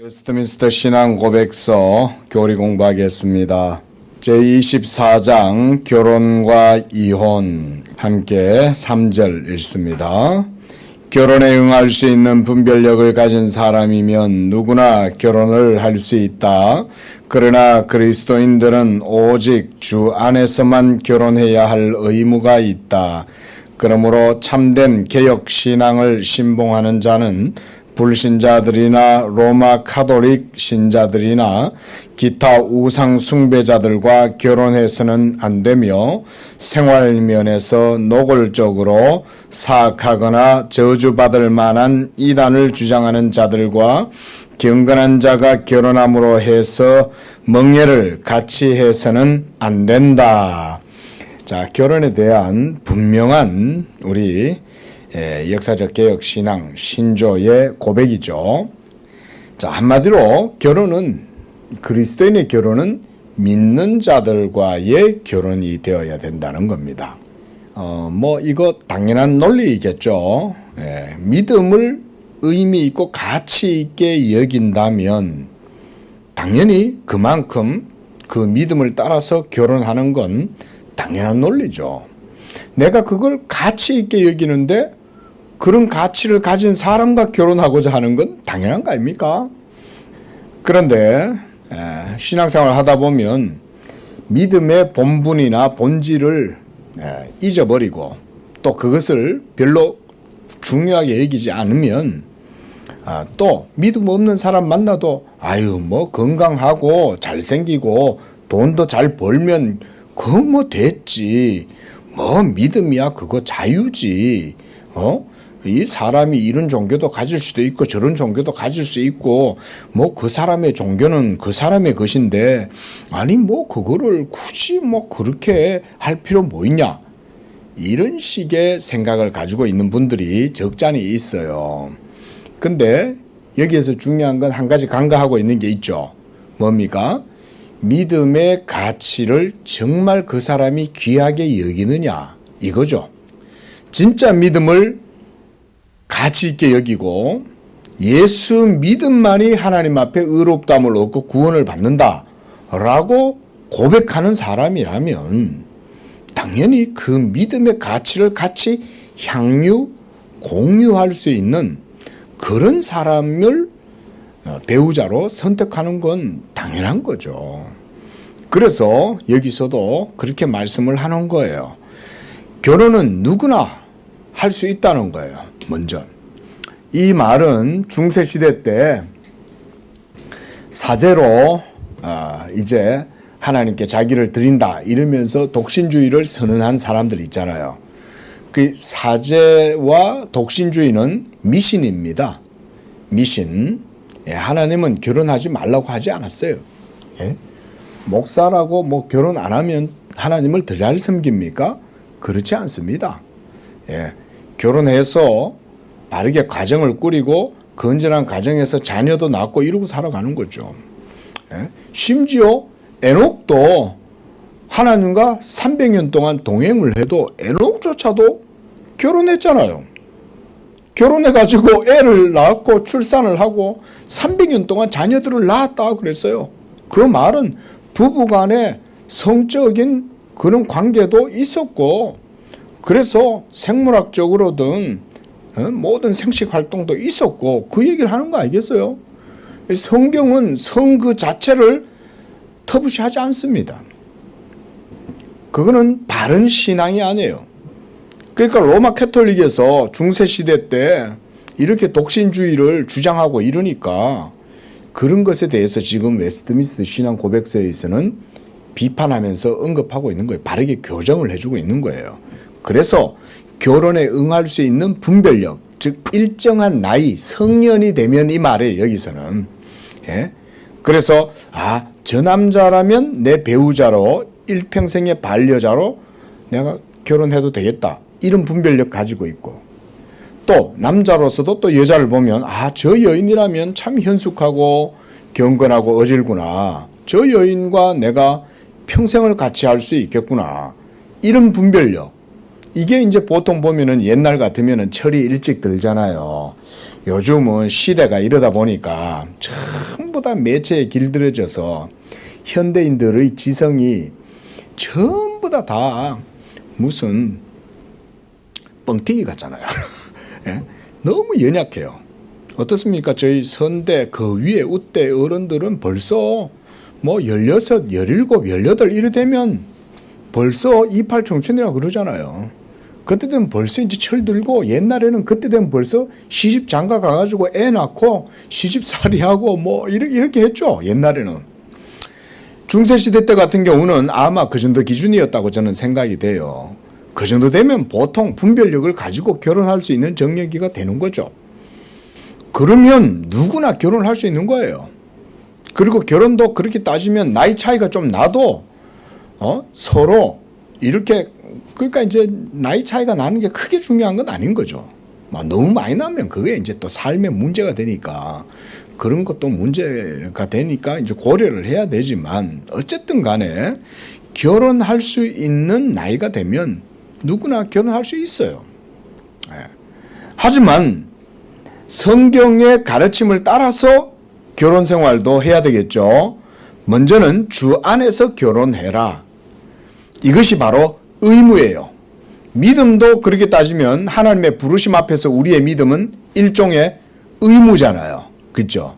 웨스트민스터 신앙 고백서 교리 공부하겠습니다. 제24장 결혼과 이혼 함께 3절 읽습니다. 결혼에 응할 수 있는 분별력을 가진 사람이면 누구나 결혼을 할 수 있다. 그러나 그리스도인들은 오직 주 안에서만 결혼해야 할 의무가 있다. 그러므로 참된 개혁 신앙을 신봉하는 자는 불신자들이나 로마 카톨릭 신자들이나 기타 우상 숭배자들과 결혼해서는 안 되며 생활 면에서 노골적으로 사악하거나 저주받을 만한 이단을 주장하는 자들과 경건한 자가 결혼함으로 해서 멍해를 같이 해서는 안 된다. 자, 결혼에 대한 분명한 우리 예, 역사적 개혁 신앙 신조의 고백이죠. 자, 한마디로 결혼은 그리스도인의 결혼은 믿는 자들과의 결혼이 되어야 된다는 겁니다. 어, 뭐 이거 당연한 논리이겠죠. 예, 믿음을 의미 있고 가치 있게 여긴다면 당연히 그만큼 그 믿음을 따라서 결혼하는 건 당연한 논리죠. 내가 그걸 가치 있게 여기는데 그런 가치를 가진 사람과 결혼하고자 하는 건 당연한 거 아닙니까? 그런데 에, 신앙생활 하다 보면 믿음의 본분이나 본질을 에, 잊어버리고 또 그것을 별로 중요하게 여기지 않으면 아, 또 믿음 없는 사람 만나도 아유 뭐 건강하고 잘생기고 돈도 잘 벌면 그거 뭐 됐지 뭐 믿음이야 그거 자유지 어? 이 사람이 이런 종교도 가질 수도 있고 저런 종교도 가질 수 있고 뭐 그 사람의 종교는 그 사람의 것인데 아니 뭐 그거를 굳이 뭐 그렇게 할 필요 뭐 있냐 이런 식의 생각을 가지고 있는 분들이 적잖이 있어요. 근데 여기에서 중요한 건 한 가지 간과하고 있는 게 있죠. 뭡니까? 믿음의 가치를 정말 그 사람이 귀하게 여기느냐 이거죠. 진짜 믿음을 가치 있게 여기고 예수 믿음만이 하나님 앞에 의롭담을 얻고 구원을 받는다 라고 고백하는 사람이라면 당연히 그 믿음의 가치를 같이 향유 공유할 수 있는 그런 사람을 어, 배우자로 선택하는 건 당연한 거죠. 그래서 여기서도 그렇게 말씀을 하는 거예요. 결혼은 누구나 할 수 있다는 거예요. 먼저. 이 말은 중세 시대 때 사제로 어, 이제 하나님께 자기를 드린다 이러면서 독신주의를 선언한 사람들 있잖아요. 그 사제와 독신주의는 미신입니다. 미신. 예, 하나님은 결혼하지 말라고 하지 않았어요. 예? 목사라고 뭐 결혼 안 하면 하나님을 더잘 섬깁니까? 그렇지 않습니다. 예. 결혼해서 바르게 가정을 꾸리고 건전한 가정에서 자녀도 낳고 이러고 살아가는 거죠. 예? 심지어 에녹도 하나님과 300년 동안 동행을 해도 에녹조차도 결혼했잖아요. 결혼해가지고 애를 낳고 출산을 하고 300년 동안 자녀들을 낳았다 그랬어요. 그 말은 부부간에 성적인 그런 관계도 있었고 그래서 생물학적으로든 어, 모든 생식 활동도 있었고 그 얘기를 하는 거 아니겠어요? 성경은 성 그 자체를 터부시하지 않습니다. 그거는 바른 신앙이 아니에요. 그러니까 로마 캐톨릭에서 중세 시대 때 이렇게 독신주의를 주장하고 이러니까 그런 것에 대해서 지금 웨스트민스터 신앙 고백서에서는 비판하면서 언급하고 있는 거예요. 바르게 교정을 해주고 있는 거예요. 그래서 결혼에 응할 수 있는 분별력, 즉 일정한 나이, 성년이 되면 이 말이에요. 여기서는. 예? 그래서 아, 저 남자라면 내 배우자로 일평생의 반려자로 내가 결혼해도 되겠다. 이런 분별력 가지고 있고 또 남자로서도 또 여자를 보면 아, 저 여인이라면 참 현숙하고 경건하고 어질구나. 저 여인과 내가 평생을 같이 할 수 있겠구나. 이런 분별력. 이게 이제 보통 보면은 옛날 같으면은 철이 일찍 들잖아요. 요즘은 시대가 이러다 보니까 참 때마다 매체에 길들여져서 현대인들의 지성이 전부 다 다 무슨 뻥튀기 같잖아요. 예? 너무 연약해요. 어떻습니까? 저희 선대 그 위에 우대 어른들은 벌써 뭐 16, 17, 18 이래 되면 벌써 이팔 청춘이라 그러잖아요. 그때 되면 벌써 이제 철 들고 옛날에는 그때 되면 벌써 시집 장가 가가지고 애 낳고 시집살이 하고 뭐 이렇게, 이렇게 했죠. 옛날에는. 중세시대 때 같은 경우는 아마 그 정도 기준이었다고 저는 생각이 돼요. 그 정도 되면 보통 분별력을 가지고 결혼할 수 있는 정력기가 되는 거죠. 그러면 누구나 결혼할 수 있는 거예요. 그리고 결혼도 그렇게 따지면 나이 차이가 좀 나도 어? 서로 이렇게 그러니까 이제 나이 차이가 나는 게 크게 중요한 건 아닌 거죠. 막 너무 많이 나면 그게 이제 또 삶의 문제가 되니까 그런 것도 문제가 되니까 이제 고려를 해야 되지만 어쨌든 간에 결혼할 수 있는 나이가 되면 누구나 결혼할 수 있어요. 예. 하지만 성경의 가르침을 따라서 결혼 생활도 해야 되겠죠. 먼저는 주 안에서 결혼해라. 이것이 바로 의무예요. 믿음도 그렇게 따지면 하나님의 부르심 앞에서 우리의 믿음은 일종의 의무잖아요. 그죠?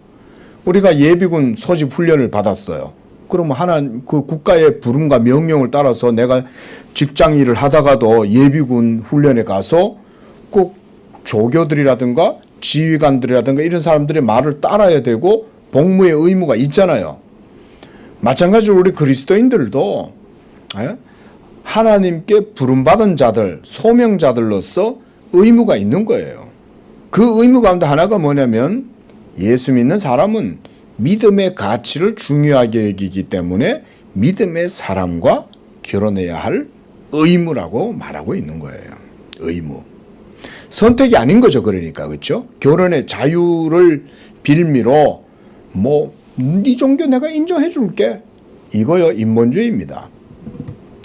우리가 예비군 소집 훈련을 받았어요. 그러면 하나 그 국가의 부름과 명령을 따라서 내가 직장 일을 하다가도 예비군 훈련에 가서 꼭 조교들이라든가 지휘관들이라든가 이런 사람들의 말을 따라야 되고 복무의 의무가 있잖아요. 마찬가지로 우리 그리스도인들도 예? 하나님께 부름받은 자들, 소명자들로서 의무가 있는 거예요. 그 의무 가운데 하나가 뭐냐면 예수 믿는 사람은 믿음의 가치를 중요하게 여기기 때문에 믿음의 사람과 결혼해야 할 의무라고 말하고 있는 거예요. 의무. 선택이 아닌 거죠. 그러니까. 그렇죠? 결혼의 자유를 빌미로 뭐 네 종교 내가 인정해 줄게. 이거요 인본주의입니다.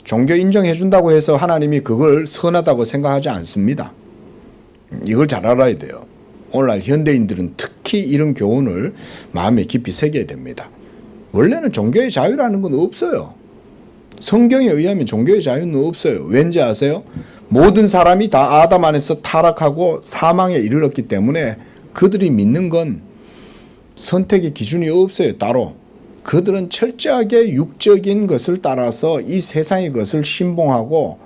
종교 인정해 준다고 해서 하나님이 그걸 선하다고 생각하지 않습니다. 이걸 잘 알아야 돼요. 오늘날 현대인들은 특히 이런 교훈을 마음에 깊이 새겨야 됩니다. 원래는 종교의 자유라는 건 없어요. 성경에 의하면 종교의 자유는 없어요. 왠지 아세요? 모든 사람이 다 아담 안에서 타락하고 사망에 이르렀기 때문에 그들이 믿는 건 선택의 기준이 없어요. 따로. 그들은 철저하게 육적인 것을 따라서 이 세상의 것을 신봉하고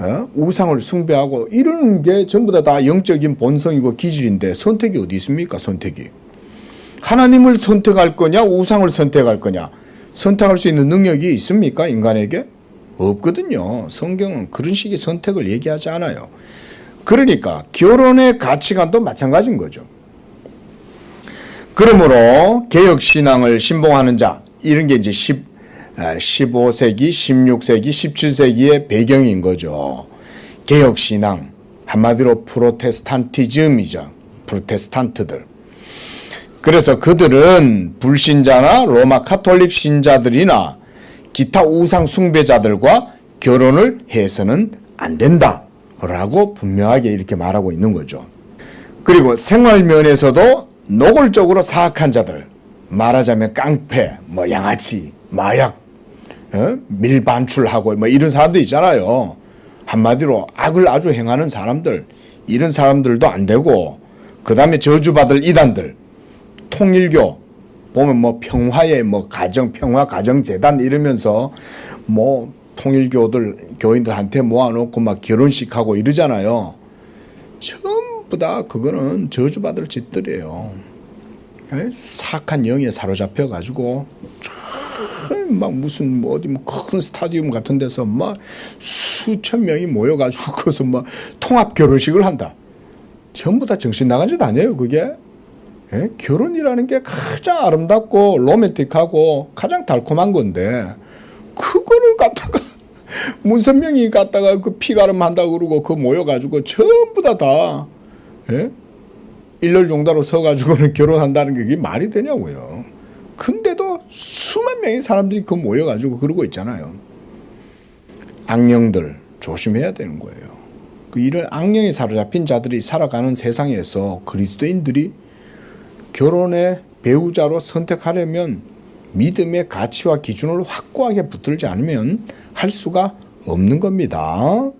어? 우상을 숭배하고 이러는 게 전부 다, 다 영적인 본성이고 기질인데 선택이 어디 있습니까? 선택이. 하나님을 선택할 거냐, 우상을 선택할 거냐. 선택할 수 있는 능력이 있습니까? 인간에게? 없거든요. 성경은 그런 식의 선택을 얘기하지 않아요. 그러니까 결혼의 가치관도 마찬가지인 거죠. 그러므로 개혁신앙을 신봉하는 자, 이런 게 이제 10, 15세기, 16세기, 17세기의 배경인 거죠. 개혁신앙, 한마디로 프로테스탄티즘이죠. 프로테스탄트들. 그래서 그들은 불신자나 로마 카톨릭 신자들이나 기타 우상 숭배자들과 결혼을 해서는 안 된다. 라고 분명하게 이렇게 말하고 있는 거죠. 그리고 생활 면에서도 노골적으로 사악한 자들, 말하자면 깡패, 뭐 양아치, 마약, 어? 밀반출하고 뭐 이런 사람들 있잖아요. 한마디로 악을 아주 행하는 사람들, 이런 사람들도 안 되고, 그 다음에 저주받을 이단들, 통일교, 보면 뭐 평화의 뭐 가정, 평화 가정재단 이러면서 뭐 통일교들, 교인들한테 모아놓고 막 결혼식 하고 이러잖아요. 전부 다 그거는 저주받을 짓들이에요. 예? 사악한 영에 사로잡혀 가지고 막 무슨 뭐 어디 뭐 큰 스타디움 같은 데서 막 수천 명이 모여 가지고 거기서 막 통합 결혼식을 한다. 전부 다 정신 나간 짓 아니에요, 그게? 예? 결혼이라는 게 가장 아름답고 로맨틱하고 가장 달콤한 건데 그거를 갖다가 문선명이 갖다가 그 피가름 한다 그러고 그 모여 가지고 전부 다다 예? 일렬종다로 서가지고는 결혼한다는 게 말이 되냐고요. 근데도 수만 명의 사람들이 그 모여가지고 그러고 있잖아요. 악령들 조심해야 되는 거예요. 그 이런 악령에 사로잡힌 자들이 살아가는 세상에서 그리스도인들이 결혼에 배우자로 선택하려면 믿음의 가치와 기준을 확고하게 붙들지 않으면 할 수가 없는 겁니다.